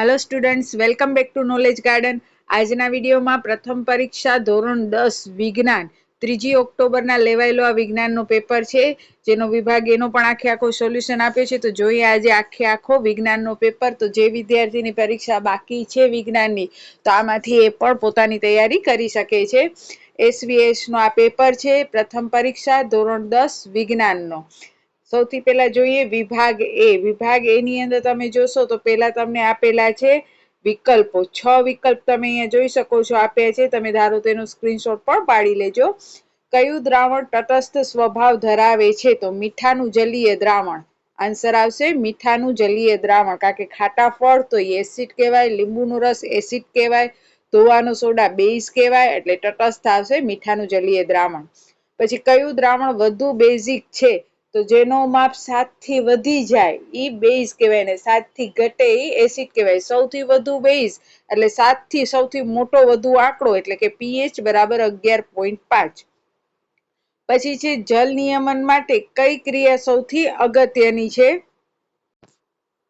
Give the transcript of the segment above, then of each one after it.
Hello students welcome back to knowledge garden આજના વિડીયોમાં પ્રથમ પરીક્ષા ધોરણ દસ, વિજ્ઞાન. ત્રીજી ઓક્ટોબરના લેવાયેલો આ વિજ્ઞાનનો પેપર છે, જેનો વિભાગ એનો પણ આખે આખો સોલ્યુશન આપ્યો છે. તો જોઈએ આજે આખે આખો વિજ્ઞાનનો પેપર. તો જે વિદ્યાર્થીની પરીક્ષા બાકી છે વિજ્ઞાનની, તો આમાંથી એ પણ પોતાની તૈયારી કરી શકે છે. એસવીએસનો આ પેપર છે, પ્રથમ પરીક્ષા ધોરણ દસ, વિજ્ઞાનનો. સૌથી પહેલા જોઈએ વિભાગ એ. વિભાગ એની અંદર તમે જોશો તો પહેલા તમને આપેલા છે વિકલ્પો. છ વિકલ્પ તમે અહીંયા જોઈ શકો છો આપ્યા છે. તમે ધારો તેનો સ્ક્રીનશોટ પણ પાડી લેજો. કયું દ્રાવણ તટસ્થ સ્વભાવ ધરાવે છે? તો મીઠાનું જલીય દ્રાવણ. આન્સર આવશે મીઠાનું જલીય દ્રાવણ. કારણ કે ખાટા ફળ તો એસિડ કહેવાય, લીંબુનો રસ એસિડ કહેવાય, ધોવાનો સોડા બેઝ કહેવાય, એટલે તટસ્થ આવશે મીઠાનું જલીય દ્રાવણ. પછી કયું દ્રાવણ વધુ બેઝિક છે? તો જેનો માપ સાતથી વધી જાય એ બેઝ કહેવાય ને. સાતથી ઘટે એ એસિડ કહેવાય. સૌથી વધુ બેઝ એટલે સાતથી સૌથી મોટો વધુ આંકડો એટલે કે પીએચ બરાબર અગિયાર પોઈન્ટ પાંચ. પછી છે જલ નિયમન માટે કઈ ક્રિયા સૌથી અગત્યની છે?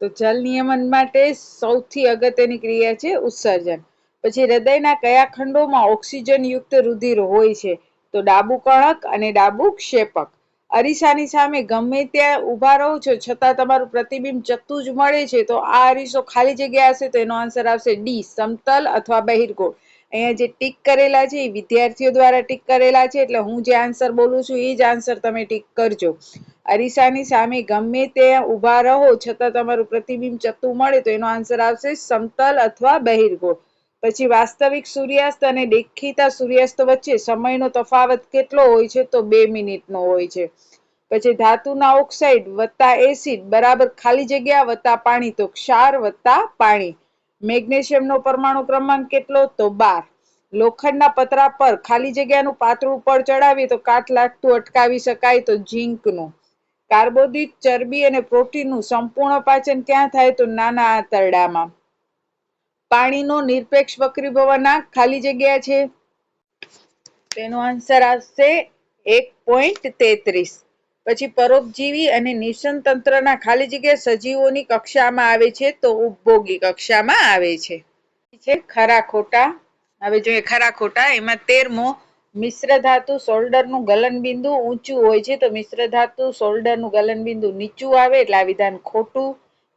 તો જલ નિયમન માટે સૌથી અગત્યની ક્રિયા છે ઉત્સર્જન. પછી હૃદયના કયા ખંડોમાં ઓક્સિજન યુક્ત રુધિર હોય છે? તો ડાબુ કણક અને ડાબુ ક્ષેપક. અરીસાની સામે ગમે ત્યાં ઊભા રહો છો, છતાં તમારું પ્રતિબિંબ ચત્તું જ મળે છે, તો આ અરીસો ખાલી જગ્યા હશે તો એનો આન્સર આવશે ડી સમતલ અથવા બહિર્ગોળ. અહીંયા જે ટીક કરેલા છે, એ વિદ્યાર્થીઓ દ્વારા ટીક કરેલા છે, એટલે હું જે આન્સર બોલું છું, એ જ આન્સર તમે ટીક કરજો. અરીસાની સામે ગમે ત્યાં ઊભા રહો, છતાં તમારું પ્રતિબિંબ ચત્તું મળે, તો એનો આન્સર આવશે સમતલ અથવા બહિર્ગોળ. પછી વાસ્તવિક સૂર્યાસ્ત અને દેખીતા સૂર્યાસ્ત વચ્ચે સમયનો તફાવત કેટલો હોય છે તો બે મિનિટનો હોય છે. પછી ધાતુના ઓક્સાઇડ વત્તા એસિડ બરાબર ખાલી જગ્યા વત્તા પાણી તો ક્ષાર વત્તા પાણી. મેગ્નેશિયમનો પરમાણુ ક્રમાંક કેટલો તો બાર. લોખંડના પતરા પર ખાલી જગ્યાનું પાતળું પડ ચડાવીએ તો કાટ લાગતું અટકાવી શકાય તો ઝીંકનું. કાર્બોદિત ચરબી અને પ્રોટીનનું સંપૂર્ણ પાચન ક્યાં થાય તો નાના આંતરડામાં. પાણીનો નિરપેક્ષ વક્રીભવનાંક ખાલી જગ્યા છે? તેનો આન્સર આવશે એક પોઈન્ટ તેત્રીસ. પછી પરોપજીવી અને નિશન તંત્રના ખાલી જગ્યા સજીવોની કક્ષામાં આવે છે તો ઉપભોગી કક્ષામાં આવે છે. છે ખરા ખોટા. હવે જોઈએ ખરા ખોટા. એમાં તેરમો મિશ્ર ધાતુ શોલ્ડરનું ગલનબિંદુ ઊંચું હોય છે તો મિશ્ર ધાતુ શોલ્ડરનું ગલનબિંદુ નીચું આવે એટલે આ વિધાન ખોટું.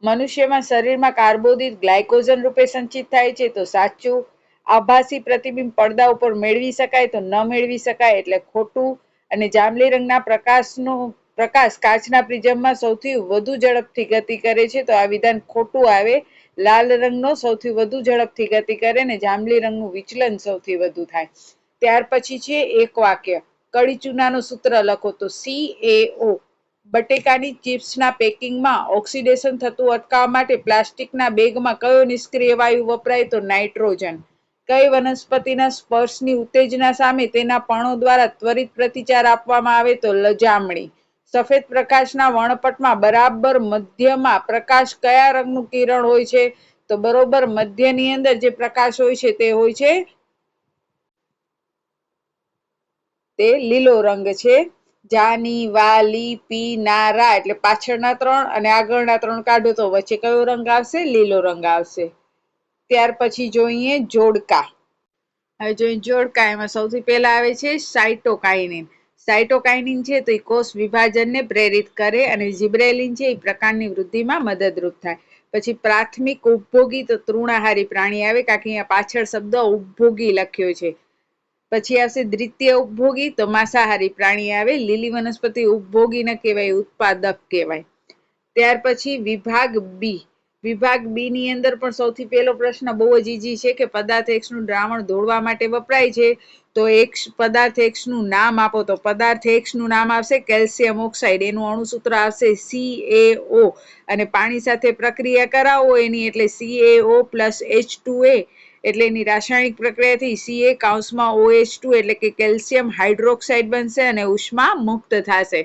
મનુષ્યમાં શરીરમાં કાર્બોદિત ગ્લાયકોઝન રૂપે સંચિત થાય છે, તો સાચું આભાસી પ્રતિબિંબ પડદા ઉપર મેળવી શકાય તો ન મેળવી શકાય એટલે ખોટું. અને જાંબલી રંગના પ્રકાશનો, પ્રકાશ કાચના પ્રિઝમમાં સૌથી વધુ ઝડપથી ગતિ કરે છે, તો આ વિધાન ખોટું આવે. લાલ રંગનો સૌથી વધુ ઝડપથી ગતિ કરે ને જાંબલી રંગનું વિચલન સૌથી વધુ થાય. ત્યાર પછી છે એક વાક્ય. કડી ચૂનાનું સૂત્ર લખો તો સી એ ઓ બટેકાની ચિપ્સના પેકિંગમાં ઓક્સિડેશન થતું અટકાવવા માટે પ્લાસ્ટિકના બેગમાં કયો નિષ્ક્રિય વાયુ વપરાય તો નાઇટ્રોજન? કઈ વનસ્પતિના સ્પર્શની ઉત્તેજના સામે તેના પણો દ્વારા ત્વરિત પ્રતિચાર આપવામાં આવે તો લજામણી. સફેદ પ્રકાશના વર્ણપટમાં બરાબર મધ્યમાં પ્રકાશ કયા રંગનું કિરણ હોય છે? તો બરોબર મધ્યની અંદર જે પ્રકાશ હોય છે તે હોય છે તે લીલો રંગ છે. જાની, વાલી પીનારા એટલે પાછળના ત્રણ અને આગળના ત્રણ કાઢો તો વચ્ચે કયો રંગ આવશે? લીલો રંગ આવશે. ત્યાર પછી જોઈએ જોડકા. હવે જોઈએ જોડકા, એમાં સૌથી પહેલા આવે છે સાઇટોકાઇનિન સાઇટોકાઇનિન છે તો એ કોષ વિભાજનને પ્રેરિત કરે અને જીબ્રેલિન છે એ પ્રકારની વૃદ્ધિમાં મદદરૂપ થાય. પછી પ્રાથમિક ઉપભોગી તો તૃણાહારી પ્રાણી આવે કારણ કે અહીંયા પાછળ શબ્દ ઉપભોગી લખ્યો છે. પછી આવશે દ્વિતીય ઉપભોગી, તો માંસાહારી પ્રાણી આવે, લીલી વનસ્પતિ ઉપભોગી ન કહેવાય, ઉત્પાદક કહેવાય. ત્યાર પછી વિભાગ બી. વિભાગ બી ની અંદર પણ સૌથી પહેલો પ્રશ્ન બહુ જ ઈજી છે કે પદાર્થ એક્સનું દ્રાવણ દોડવા માટે વપરાય છે. તો એક્સ પદાર્થ એક્સનું નામ આપો, તો પદાર્થ એક્સનું નામ આવશે કેલ્શિયમ ઓક્સાઇડ. એનું અણુસૂત્ર આવશે સી અને પાણી સાથે પ્રક્રિયા કરાવો એની, એટલે C A plus H two A એટલે એની રાસાયણિક પ્રક્રિયાથી સીએ કાઉન્સમાં ઓએચ ટુ એટલે કે કેલ્શિયમ હાઇડ્રોક્સાઇડ બનશે અને ઉષ્મા મુક્ત થશે.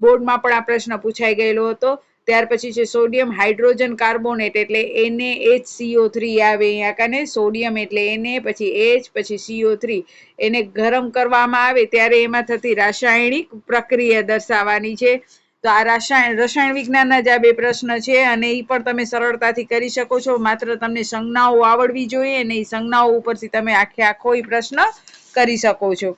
બોર્ડમાં પણ આ પ્રશ્ન પૂછાઈ ગયેલો હતો. ત્યાર પછી છે સોડિયમ હાઇડ્રોજન કાર્બોનેટ એટલે એને એચ સીઓ થ્રી આવે અહીંયા કને, સોડિયમ એટલે એને પછી એચ પછી સીઓ થ્રી એને ગરમ કરવામાં આવે ત્યારે એમાં થતી રાસાયણિક પ્રક્રિયા દર્શાવવાની છે. તો આ રસાયણ રસાયણ વિજ્ઞાનના જ આ બે પ્રશ્ન છે અને એ પણ તમે સરળતાથી કરી શકો છો. માત્ર તમને સંજ્ઞાઓ આવડવી જોઈએ અને એ સંજ્ઞાઓ ઉપરથી તમે આખે આખો એ પ્રશ્ન કરી શકો છો.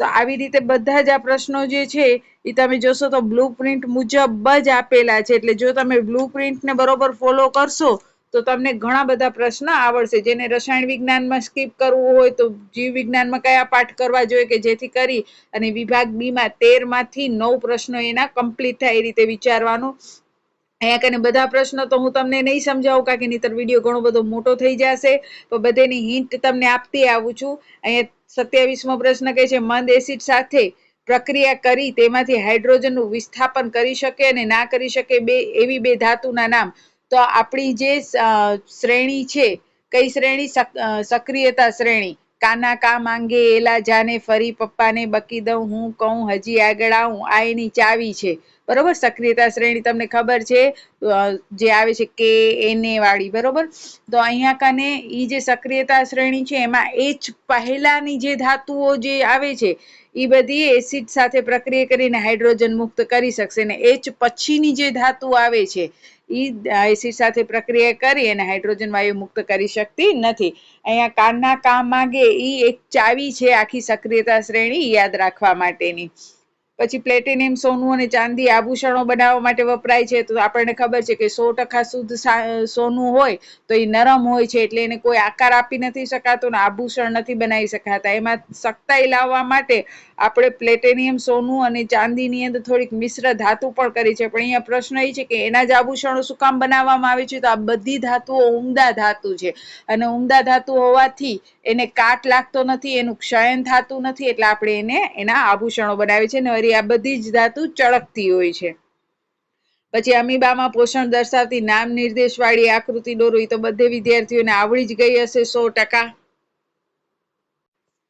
તો આવી રીતે બધા જ આ પ્રશ્નો જે છે એ તમે જોશો તો બ્લુ પ્રિન્ટ મુજબ જ આપેલા છે. એટલે જો તમે બ્લુ પ્રિન્ટને બરોબર ફોલો કરશો તો તમને ઘણા બધા પ્રશ્ન આવડશે. જેને રસાયણ વિજ્ઞાનમાં સ્કીપ કરવું હોય તો જીવ વિજ્ઞાનમાં કયા પાઠ કરવા જોઈએ કે જેથી કરી અને વિભાગ બીમાં તેરમાંથી નવ પ્રશ્નો એના કમ્પ્લીટ થાય એ રીતે વિચારવાનું. અહીંયા કને બધા પ્રશ્નો તો હું તમને નહીં સમજાવું કારણ કે નહીતર વીડિયો ઘણો બધો મોટો થઈ જશે. તો બધેની હિન્ટ તમને આપતી આવું છું. અહીંયા સત્યાવીસમો પ્રશ્ન કહે છે, મંદ એસિડ સાથે પ્રક્રિયા કરી તેમાંથી હાઇડ્રોજનનું વિસ્થાપન કરી શકે અને ના કરી શકે બે, એવી બે ધાતુના નામ. તો આપણી જે શ્રેણી છે, કઈ શ્રેણી? સક્રિયતા શ્રેણી. કાના કા માંગે એલા જાને, ફરી પપ્પાને બકી દઉં, હું કહું, હજી આગળ આવું, આ એની ચાવી છે. બરોબર? સક્રિયતા શ્રેણી તમને ખબર છે? જે આવે છે કે, એને વાળી, બરોબર? તો અહીંયા કને એ જે સક્રિયતા શ્રેણી છે, એમાં એચ પહેલાની જે ધાતુઓ જે આવે છે એ બધી એસિડ સાથે પ્રક્રિયા કરીને હાઇડ્રોજન મુક્ત કરી શકશે ને એચ પછીની જે ધાતુ આવે છે એ એસિડ સાથે પ્રક્રિયા કરી અને હાઇડ્રોજન વાયુ મુક્ત કરી શકતી નથી. અહીંયા કાનના કામ માંગે એ એક ચાવી છે આખી સક્રિયતા શ્રેણી યાદ રાખવા માટેની. પછી પ્લેટિનિયમ સોનું અને ચાંદી આભૂષણો બનાવવા માટે વપરાય છે. તો આપણને ખબર છે કે સો ટકા શુદ્ધ સોનું હોય તો એ નરમ હોય છે એટલે એને કોઈ આકાર આપી નથી શકાતો ને આભૂષણ નથી બનાવી શકાતા. એમાં સખ્તાઈ લાવવા માટે આપણે પ્લેટિનિયમ સોનું અને ચાંદીની અંદર થોડીક મિશ્ર ધાતુ પણ કરી છે. પણ અહીંયા પ્રશ્ન એ છે કે એના જ આભૂષણો શું કામ બનાવવામાં આવે છે? તો આ બધી ધાતુઓ ઉમદા ધાતુ છે. અને ઉમદા ધાતુ હોવાથી એને કાટ લાગતો નથી, એનું ક્ષયન થતું નથી એટલે આપણે એને, એના આભૂષણો બનાવે છે ને વળી આ બધી જ ધાતુ ચળકતી હોય છે. પછી અમીબામાં પોષણ દર્શાવતી નામ નિર્દેશ વાળી આકૃતિ દોરો તો બધે વિદ્યાર્થીઓને આવડી જ ગઈ હશે સો ટકા.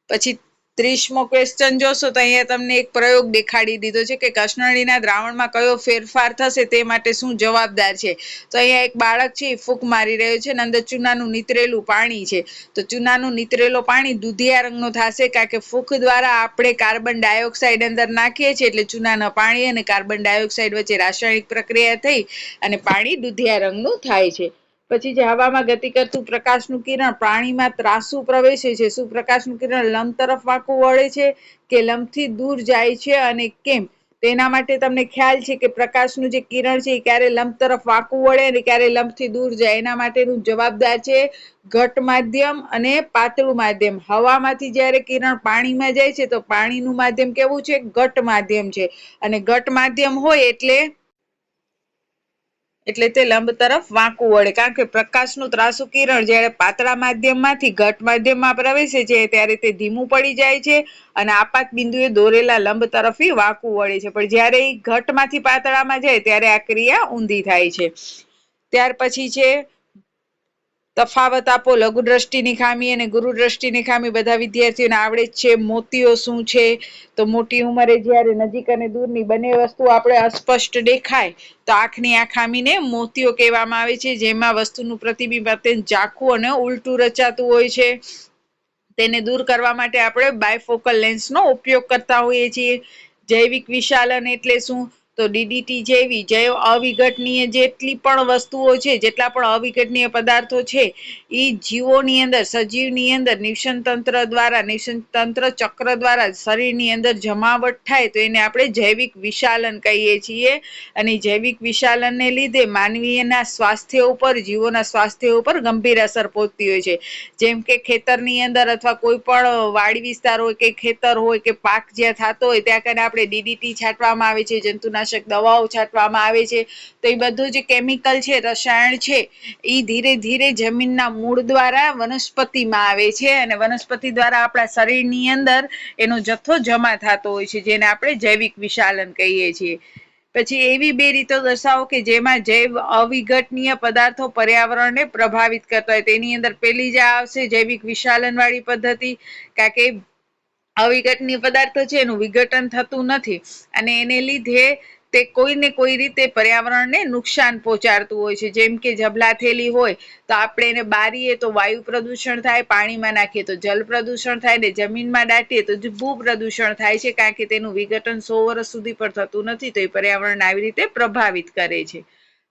પછી ત્રીસમો ક્વેશ્ચન જોશો તો અહીંયા તમને એક પ્રયોગ દેખાડી દીધો છે કે કસનળીના દ્રાવણમાં કયો ફેરફાર થશે તે માટે શું જવાબદાર છે? તો અહીંયા એક બાળક છે ફૂંક મારી રહ્યો છે અને અંદર ચૂનાનું નીતરેલું પાણી છે. તો ચૂનાનું નીતરેલો પાણી દૂધિયા રંગનો થશે કારણ કે ફૂંક દ્વારા આપણે કાર્બન ડાયોક્સાઇડ અંદર નાખીએ છીએ એટલે ચૂનાના પાણી અને કાર્બન ડાયોક્સાઇડ વચ્ચે રાસાયણિક પ્રક્રિયા થઈ અને પાણી દૂધિયા રંગનું થાય છે. પછી જે હવામાં ગતિ કરતું પ્રકાશનું કિરણ પાણીમાં ત્રાસુ પ્રવેશે છે. શું પ્રકાશનું કિરણ લંબ તરફ વાંકું વળે છે કે લંબથી દૂર જાય છે અને કેમ? તેના માટે તમને ખ્યાલ છે કે પ્રકાશનું જે કિરણ છે એ ક્યારે લંબ તરફ વાંકું વળે અને ક્યારે લંબથી દૂર જાય. એના માટેનું જવાબદાર છે ઘટ માધ્યમ અને પાતળું માધ્યમ. હવામાંથી જ્યારે કિરણ પાણીમાં જાય છે તો પાણીનું માધ્યમ કેવું છે? ઘટ માધ્યમ છે. અને ઘટ માધ્યમ હોય એટલે એટલે તે લંબ તરફ વાંકું વળે. કારણ કે પ્રકાશનું ત્રાસુ કિરણ જ્યારે પાતળા માધ્યમમાંથી ઘટ માધ્યમમાં પ્રવેશે છે, ત્યારે તે ધીમું પડી જાય છે અને આપાત બિંદુએ દોરેલા લંબ તરફી વાંકું વળે છે. પણ જ્યારે એ ઘટમાંથી પાતળામાં જાય, ત્યારે આ ક્રિયા ઊંધી થાય છે. ત્યાર પછી છે તફાવત આપો લઘુ દ્રષ્ટિની ખામી અને ગુરુ દ્રષ્ટિની ખામી બધા વિદ્યાર્થીઓને આવડે જ છે. મોતીઓ શું છે? તો મોટી ઉંમરે જ્યારે નજીક અને દૂરની બંને વસ્તુ આપણે અસ્પષ્ટ દેખાય, તો આંખની આ ખામીને મોતીઓ કહેવામાં આવે છે, જેમાં વસ્તુનું પ્રતિબિંબ અત્યંત ઝાખું અને ઉલટું રચાતું હોય છે. તેને દૂર કરવા માટે આપણે બાયફોકલ લેન્સનો ઉપયોગ કરતા હોઈએ છીએ. જૈવિક વિશાલન એટલે શું? તો ડીડીટી જેવી જૈવ અવિઘટનીય જેટલી પણ વસ્તુઓ છે, જેટલા પણ અવિઘટનીય પદાર્થો છે એ જીવોની અંદર, સજીવની અંદર નિવસન તંત્ર દ્વારા નિવસન તંત્ર ચક્ર દ્વારા શરીરની અંદર જમાવટ થાય, તો એને આપણે જૈવિક વિશાલન કહીએ છીએ. અને જૈવિક વિશાલનને લીધે માનવીયના સ્વાસ્થ્ય ઉપર, જીવોના સ્વાસ્થ્ય ઉપર ગંભીર અસર પહોંચતી હોય છે. જેમ કે ખેતરની અંદર અથવા કોઈ પણ વાડી વિસ્તાર હોય કે ખેતર હોય કે પાક જ્યાં થતો હોય, ત્યાં કરીને આપણે ડીડીટી છાંટવામાં આવે છે, જંતુનાશક જંતુનાશક દવાઓ છાંટવામાં આવે છે. તો એ બધું જે કેમિકલ છે, રસાયણ છે એ ધીરે ધીરે જમીનના મૂળ દ્વારા વનસ્પતિમાં આવે છે અને વનસ્પતિ દ્વારા આપણા શરીરની અંદર એનો જથ્થો જમા થતો હોય છે, જેને આપણે જૈવિક વિશાલન કહીએ છીએ. પછી એવી બે રીતો દર્શાવો કે જેમાં જૈવ અવિઘટનીય પદાર્થો પર્યાવરણને પ્રભાવિત કરતા હોય. તેની અંદર પેલી જે આવશે જૈવિક વિશાલન વાળી પદ્ધતિ કારણ કે અવિઘટનીય પદાર્થો છે, એનું વિઘટન થતું નથી. અને એને લીધે તે કોઈને કોઈ રીતે પર્યાવરણને નુકસાન પહોંચાડતું હોય છે. જેમ કે જબલા થેલી હોય, તો આપણે એને બારીએ તો વાયુ પ્રદૂષણ થાય, પાણીમાં નાખીએ તો જલ પ્રદૂષણ થાય ને જમીનમાં દાટીએ તો ભૂ પ્રદૂષણ થાય છે. કારણ કે તેનું વિઘટન સો વર્ષ સુધી પણ થતું નથી, તો એ પર્યાવરણ આવી રીતે પ્રભાવિત કરે છે.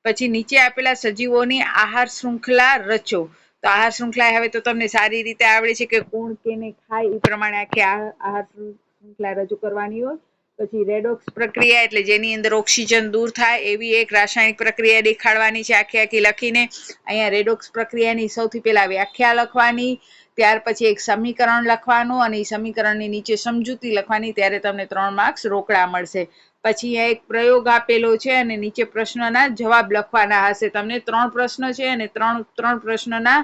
પછી નીચે આપેલા સજીવોની આહાર શૃંખલા રચો. તો આહાર શૃંખલા હવે તો તમને સારી રીતે આવડે છે કે કોણ કેને ખાય, એ પ્રમાણે આખી આહાર શૃંખલા રજૂ કરવાની હોય. પછી રેડોક્સ પ્રક્રિયા એટલે જેની અંદર ઓક્સિજન દૂર થાય એવી એક રાસાયણિક પ્રક્રિયા દેખાડવાની છે આખી આખી લખીને. અહીંયા રેડોક્સ પ્રક્રિયાની સૌથી પહેલા વ્યાખ્યા લખવાની, ત્યાર પછી એક સમીકરણ લખવાનું અને એ સમીકરણની નીચે સમજૂતી લખવાની, ત્યારે તમને ત્રણ માર્ક્સ રોકડા મળશે. પછી અહીંયા એક પ્રયોગ આપેલો છે અને નીચે પ્રશ્નના જવાબ લખવાના હશે. તમને ત્રણ પ્રશ્ન છે અને ત્રણ ત્રણ પ્રશ્નના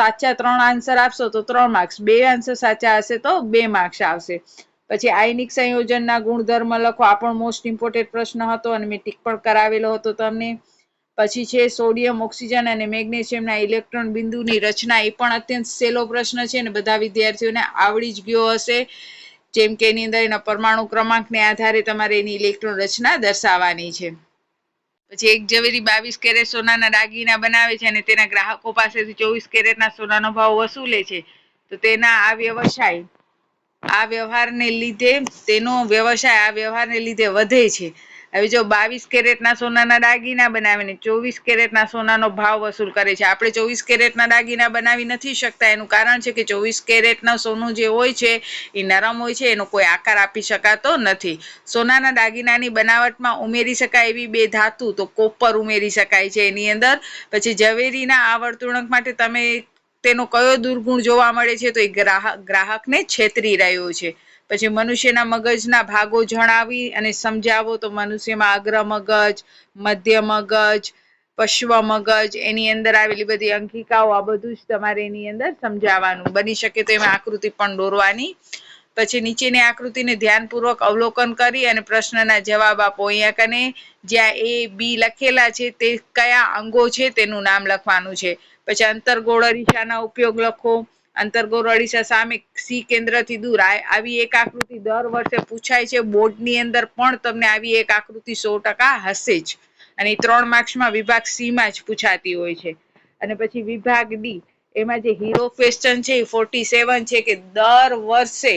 સાચા ત્રણ આન્સર આપશો તો ત્રણ માર્ક્સ બે આન્સર સાચા હશે તો બે માર્ક્સ આવશે. પછી આયનિક સંયોજનના ગુણધર્મ લખો. આ પણ મોસ્ટ ઇમ્પોર્ટેન્ટ પ્રશ્ન હતો અને મેં ટીક પણ કરાવેલો હતો તમને. પછી છે સોડિયમ, ઓક્સિજન અને મેગ્નેશિયમના ઇલેક્ટ્રોન બિંદુની રચના. એ પણ અત્યંત સહેલો પ્રશ્ન છે અને બધા વિદ્યાર્થીઓને આવડી જ ગયો હશે. જેમ કે એની અંદર એના પરમાણુ ક્રમાંકને આધારે તમારે એની ઇલેક્ટ્રોન રચના દર્શાવવાની છે. પછી એક જવેરી બાવીસ કેરેટ સોનાના દાગીના બનાવે છે અને તેના ગ્રાહકો પાસેથી ચોવીસ કેરેટના સોનાનો ભાવ વસૂલે છે. તો તેના આ વ્યવસાય આ વ્યવહારને લીધે, તેનો વ્યવસાય આ વ્યવહારને લીધે વધે છે. હવે જો બાવીસ કેરેટના સોનાના દાગીના બનાવીને ચોવીસ કેરેટના સોનાનો ભાવ વસૂલ કરે છે. આપણે ચોવીસ કેરેટના દાગીના બનાવી નથી શકતા. એનું કારણ છે કે ચોવીસ કેરેટના સોનું જે હોય છે, એ નરમ હોય છે, એનો કોઈ આકાર આપી શકાતો નથી. સોનાના દાગીનાની બનાવટમાં ઉમેરી શકાય એવી બે ધાતુ, તો કોપર ઉમેરી શકાય છે એની અંદર. પછી ઝવેરીના આ વર્તુણક માટે તમે તેનો કયો દુર્ગુણ જોવા મળે છે તો એ ગ્રાહક ગ્રાહકને છેતરી રહ્યો છે. પછી મનુષ્યના મગજના ભાગો જણાવી અને સમજાવો તો મનુષ્યમાં અગ્ર મગજ, મધ્ય મગજ, પશ્વ મગજ, એની અંદર આવેલી બધી અંકિકાઓ આ બધું જ તમારે એની અંદર સમજાવવાનું. બની શકે તો એમાં આકૃતિ પણ દોરવાની. પછી નીચેની આકૃતિને ધ્યાનપૂર્વક અવલોકન કરી અને પ્રશ્નના જવાબ આપો. અહીંયા કને જ્યાં એ બી લખેલા છે તે કયા અંગો છે તેનું નામ લખવાનું છે. પછી અંતરગોળ અરીસાના ઉપયોગ લખો. અંતરગોળ અરીસા સામે સી કેન્દ્રથી દૂર. આવી એક આકૃતિ દર વર્ષે પૂછાય છે. બોર્ડની અંદર પણ તમને આવી એક આકૃતિ સો ટકા હશે જ. અને ત્રણ માર્ક્સમાં વિભાગ સીમાં જ પૂછાતી હોય છે. અને પછી વિભાગ ડી. એમાં જે હીરો ક્વેશ્ચન છે એ ફોર્ટી સેવન છે કે દર વર્ષે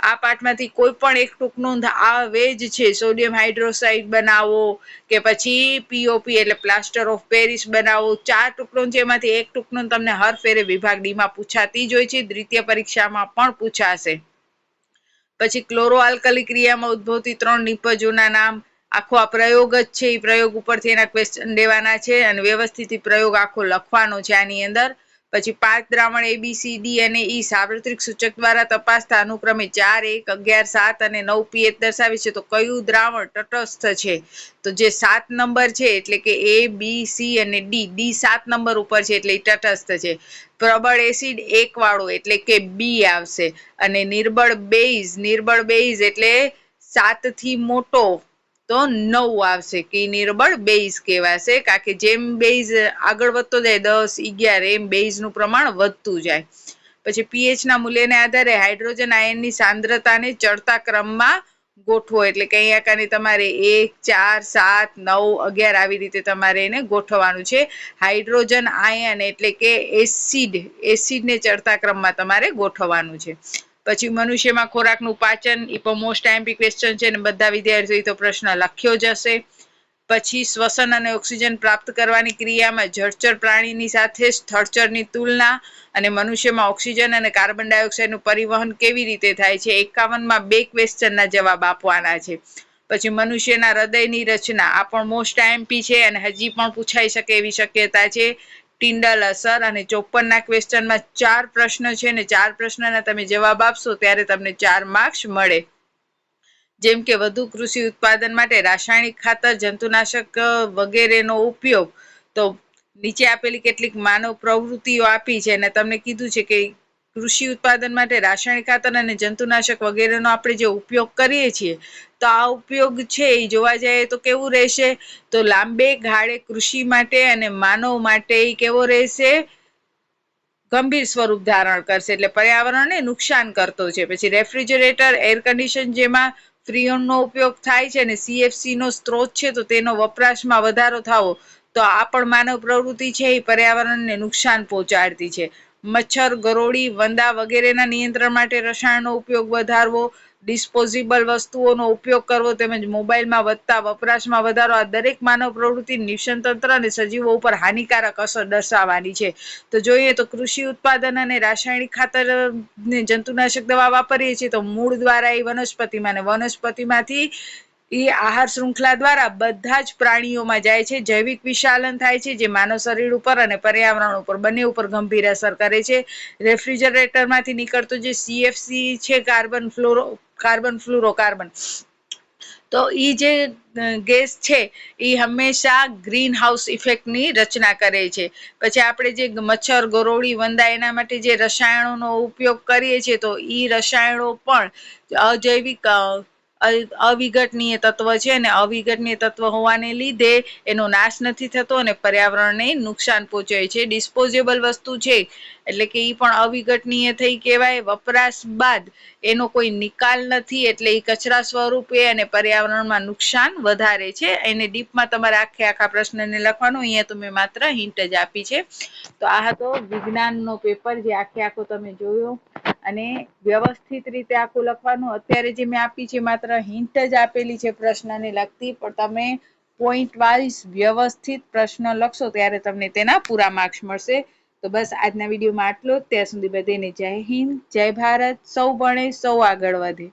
આ પાઠમાંથી કોઈ પણ એક ટૂંક નોંધ આવે જ છે. સોડિયમ હાઇડ્રોક્સાઇડ બનાવો કે પછી પીઓપી એટલે પ્લાસ્ટર ઓફ પેરિસ બનાવો. ચાર ટૂંક છે, એમાંથી એક ટૂંક તમને હર ફેરે વિભાગ ડીમાં પૂછાતી જ હોય છે. દ્વિતીય પરીક્ષામાં પણ પૂછાશે. પછી ક્લોરોઆલ્કલી ક્રિયામાં ઉદ્ભવતી ત્રણ નિપજોના નામ. આખો આ પ્રયોગ જ છે. એ પ્રયોગ ઉપરથી એના ક્વેશ્ચન લેવાના છે અને વ્યવસ્થિત પ્રયોગ આખો લખવાનો છે આની અંદર. પછી પાંચ દ્રાવણ એ બી સી ડી અને ઈ સાર્વત્રિક સૂચક દ્વારા તપાસતા અનુક્રમે ચાર, એક, અગિયાર, સાત અને નવ પીએચ દર્શાવે છે. તો કયું દ્રાવણ તટસ્થ છે? તો જે સાત નંબર છે, એટલે કે એ બી સી અને ડી ડી સાત નંબર ઉપર છે, એટલે તટસ્થ છે. પ્રબળ એસિડ એક વાળો, એટલે કે બી આવશે. અને નિર્બળ બેઝ નિર્બળ બેઝ એટલે સાતથી મોટો તો નવ આવશે. કે નિર્બળ બેઝ કહેવાશે. કારણ કે જેમ બેઝ આગળ વધતો જાય, દસ, અગિયાર, એમ બેઝનું પ્રમાણ વધતું જાય. પછી પીએચના મૂલ્યને આધારે હાઇડ્રોજન આયનની સાંદ્રતાને ચડતા ક્રમમાં ગોઠવો. એટલે કે અહીંયા કાને તમારે એક, ચાર, સાત, નવ, અગિયાર આવી રીતે તમારે એને ગોઠવવાનું છે. હાઇડ્રોજન આયન એટલે કે એસિડ. એસિડને ચડતા ક્રમમાં તમારે ગોઠવવાનું છે. પછી મનુષ્યમાં ખોરાકનું પાચન, એ પણ મોસ્ટ આઈમ્પી ક્વેશ્ચન છે અને બધા વિદ્યાર્થીઓ તો પ્રશ્ન લખ્યો જ હશે. પછી શ્વસન અને ઓક્સિજન પ્રાપ્ત કરવાની ક્રિયામાં જળચર પ્રાણીની સાથે સ્થળચરની તુલના અને મનુષ્યમાં ઓક્સિજન અને કાર્બન ડાયોક્સાઇડનું પરિવહન કેવી રીતે થાય છે? એકાવનમાં બે ક્વેશ્ચનના જવાબ આપવાના છે. પછી મનુષ્યના હૃદયની રચના, આ પણ મોસ્ટ આઈએમપી છે અને હજી પણ પૂછાઈ શકે એવી શક્યતા છે ટિંડલ અસર અને ચોપનના ક્વેશ્ચનમાં ચાર પ્રશ્ન છે ને ચાર પ્રશ્નના તમે જવાબ આપશો ત્યારે તમને ચાર માર્ક્સ મળે. જેમ કે વધુ કૃષિ ઉત્પાદન માટે રાસાયણિક ખાતર, જંતુનાશક વગેરેનો ઉપયોગ. તો નીચે આપેલી કેટલીક માનવ પ્રવૃત્તિઓ આપી છે અને તમને કીધું છે કે કૃષિ ઉત્પાદન માટે રાસાયણિક ખાતર અને જંતુનાશક વગેરેનો આપણે જે ઉપયોગ કરીએ છીએ, તો આ ઉપયોગ છે એ જોવા જઈએ તો કેવું રહેશે? તો લાંબે ગાળે કૃષિ માટે અને માનવ માટે એ કેવો રહેશે? ગંભીર સ્વરૂપ ધારણ કરશે, એટલે પર્યાવરણને નુકસાન કરતો છે. પછી રેફ્રિજરેટર, એર કન્ડિશન જેમાં ફ્રીઓનનો ઉપયોગ થાય છે અને સીએફસીનો સ્ત્રોત છે, તો તેનો વપરાશમાં વધારો થવો, તો આ પણ માનવ પ્રવૃત્તિ છે એ પર્યાવરણને નુકસાન પહોંચાડતી છે. મચ્છર, ગરોળી, વંદા વગેરેના નિયંત્રણ માટે રસાયણનો ઉપયોગ વધારવો, ડિસ્પોઝિબલ વસ્તુઓનો ઉપયોગ કરવો તેમજ મોબાઈલમાં વધતા વપરાશમાં વધારો, આ દરેક માનવ પ્રવૃત્તિ નિશન તંત્ર અને સજીવો ઉપર હાનિકારક અસર દર્શાવવાની છે. તો જોઈએ તો કૃષિ ઉત્પાદન અને રાસાયણિક ખાતર જંતુનાશક દવા વાપરીએ છીએ તો મૂળ દ્વારા એ વનસ્પતિમાં અને વનસ્પતિમાંથી એ આહાર શૃંખલા દ્વારા બધા જ પ્રાણીઓમાં જાય છે, જૈવિક વિશાલન થાય છે, જે માનવ શરીર ઉપર અને પર્યાવરણ ઉપર બંને ઉપર ગંભીર અસર કરે છે. રેફ્રિજરેટરમાંથી નીકળતો જે સીએફસી છે, કાર્બન ફ્લોરો, કાર્બન ફ્લુરોકાર્બન. તો એ જે ગેસ છે એ હંમેશા ગ્રીન હાઉસ ઇફેક્ટની રચના કરે છે. પછી આપણે જે મચ્છર, ગરોળી, વંદા એના માટે જે રસાયણોનો ઉપયોગ કરીએ છીએ, તો એ રસાયણો પણ અજૈવિક અવિઘટનીય તત્વ છે અને અવિઘટનીય તત્વ હોવાને લીધે એનો નાશ નથી થતો અને પર્યાવરણને નુકસાન પહોંચે છે. ડિસ્પોઝેબલ વસ્તુ છે, એટલે કે એ પણ અવિઘટનીય થઈ કહેવાય. વપરાશ બાદ એનો કોઈ નિકાલ નથી, એટલે એ કચરા સ્વરૂપે અને પર્યાવરણમાં નુકસાન વધારે છે. એને ડીપમાં તમારે આખે આખા પ્રશ્નને લખવાનું, અહીંયા તો મેં માત્ર હિન્ટ જ આપી છે. તો આ હતો વિજ્ઞાનનો પેપર જે આખે આખો તમે જોયો. અને વ્યવસ્થિત રીતે આખું લખવાનું, અત્યારે જે મેં આપી છે માત્ર હિન્ટ જ આપેલી છે પ્રશ્નને લગતી, પણ તમે પોઈન્ટ વાઇઝ વ્યવસ્થિત પ્રશ્ન લખશો ત્યારે તમને તેના પૂરા માર્ક્સ મળશે. તો બસ આજના વિડીયોમાં આટલો ત્યાં સુધી બધાને જય હિન્દ, જય ભારત, સૌ ભણે, સૌ આગળ વધે.